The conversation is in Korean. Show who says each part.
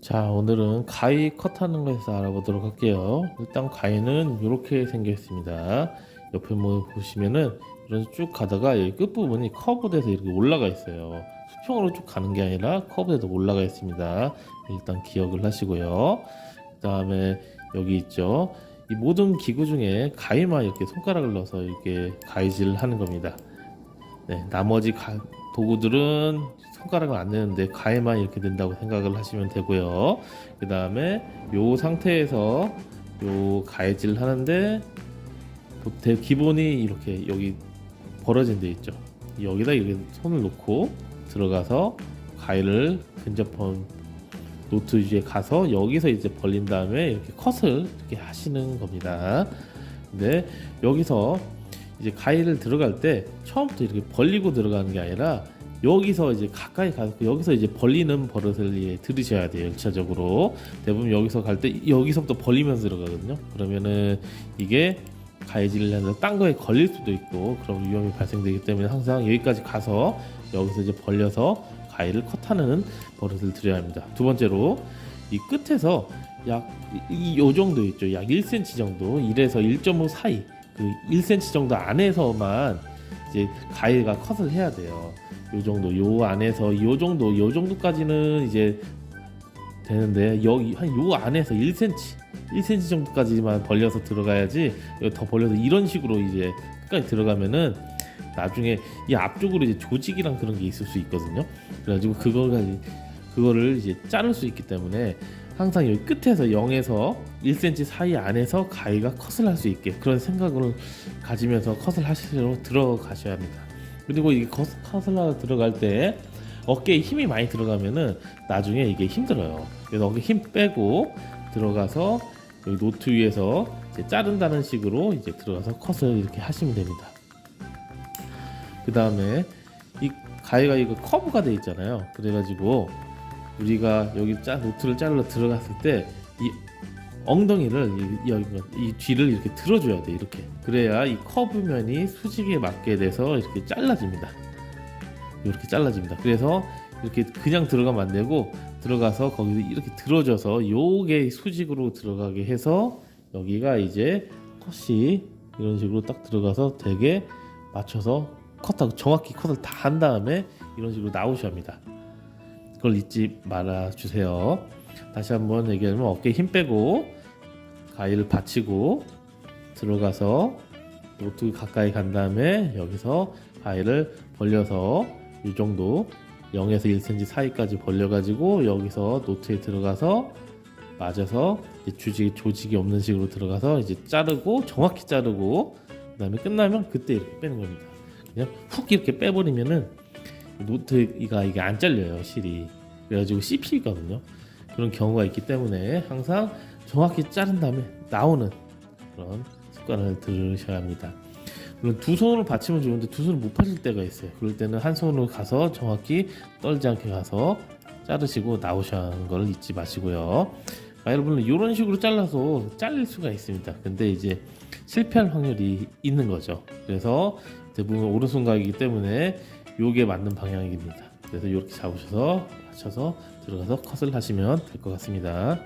Speaker 1: 자, 오늘은 가위 컷하는 것에서 알아보도록 할게요. 일단 가위는 이렇게 생겨 있습니다. 옆에 뭐 보시면은 이런 쭉 가다가 여기 끝부분이 커브돼서 이렇게 올라가 있어요. 수평으로 쭉 가는 게 아니라 커브돼서 올라가 있습니다. 일단 기억을 하시고요. 그 다음에 여기 있죠. 이 모든 기구 중에 가위만 이렇게 손가락을 넣어서 이렇게 가위질 하는 겁니다. 네, 나머지 가- 도구들은 손가락을 안 내는데 가위만 이렇게 된다고 생각을 하시면 되고요. 그 다음에 요 상태에서 요 가위질 하는데 기본이 이렇게 여기 벌어진 데 있죠. 여기다 이렇게 손을 놓고 들어가서 가위를 근접한 노트 위에 가서 여기서 이제 벌린 다음에 이렇게 컷을 이렇게 하시는 겁니다. 근데 여기서 이제 가위를 들어갈 때 처음부터 이렇게 벌리고 들어가는 게 아니라 여기서 이제 가까이 가서 여기서 이제 벌리는 버릇을 예, 들으셔야 돼요. 1차적으로 대부분 여기서 갈 때 여기서부터 벌리면서 들어가거든요. 그러면은 이게 가위질을 하면서 딴 거에 걸릴 수도 있고 그런 위험이 발생되기 때문에 항상 여기까지 가서 여기서 이제 벌려서 가위를 컷하는 버릇을 들여야 합니다. 두 번째로 이 끝에서 약 이 요 정도 있죠. 약 1cm 정도 1에서 1.5 사이 그 1cm 정도 안에서만 이제 가위가 컷을 해야 돼요. 요 정도 요 안에서 요 정도 요 정도까지는 이제 되는데 여기 한 요 안에서 1cm 1cm 정도까지만 벌려서 들어가야지 더 벌려서 이런 식으로 이제 끝까지 들어가면은 나중에 이 앞쪽으로 이제 조직이랑 그런 게 있을 수 있거든요. 그래가지고 그거를 그거를 이제 자를 수 있기 때문에 항상 여기 끝에서 0에서 1cm 사이 안에서 가위가 컷을 할 수 있게 그런 생각을 가지면서 컷을 하시도록 들어가셔야 합니다. 그리고 이게 컷, 컷을 하러 들어갈 때 어깨에 힘이 많이 들어가면은 나중에 이게 힘들어요. 그래서 어깨 힘 빼고 들어가서 여기 노트 위에서 자른다는 식으로 이제 들어가서 컷을 이렇게 하시면 됩니다. 그 다음에 이 가위가 이거 커브가 돼 있잖아요. 그래가지고 우리가 여기 짜 노트를 자르러 들어갔을 때 이 엉덩이를 이, 여기 이 뒤를 이렇게 들어줘야 돼 이렇게 그래야 이 커브면이 수직에 맞게 돼서 이렇게 잘라집니다. 이렇게 잘라집니다. 그래서 이렇게 그냥 들어가면 안 되고 들어가서 거기서 이렇게 들어줘서 요게 수직으로 들어가게 해서 여기가 이제 컷이 이런 식으로 딱 들어가서 되게 맞춰서 컷하고 정확히 컷을 다 한 다음에 이런 식으로 나오셔야 합니다. 그걸 잊지 말아 주세요. 다시 한번 얘기하면 어깨에 힘 빼고 가위를 받치고 들어가서 노트 가까이 간 다음에 여기서 가위를 벌려서 이 정도 0에서 1cm 사이까지 벌려가지고 여기서 노트에 들어가서 맞아서 주직 조직이 없는 식으로 들어가서 이제 자르고 정확히 자르고 그다음에 끝나면 그때 이렇게 빼는 겁니다. 그냥 훅 이렇게 빼버리면은 노트가 이게 안 잘려요 실이 그래가지고 씹히거든요. 그런 경우가 있기 때문에 항상 정확히 자른 다음에 나오는 그런 습관을 들으셔야 합니다. 물론 두 손으로 받치면 좋은데 두 손을 못 받칠 때가 있어요. 그럴 때는 한 손으로 가서 정확히 떨지 않게 가서 자르시고 나오셔야 하는 걸 잊지 마시고요. 아, 여러분 이런 식으로 잘라서 잘릴 수가 있습니다. 근데 이제 실패할 확률이 있는 거죠. 그래서 대부분 오른손가락이기 때문에 요게 맞는 방향입니다. 그래서 이렇게 잡으셔서 맞춰서 들어가서 컷을 하시면 될 것 같습니다.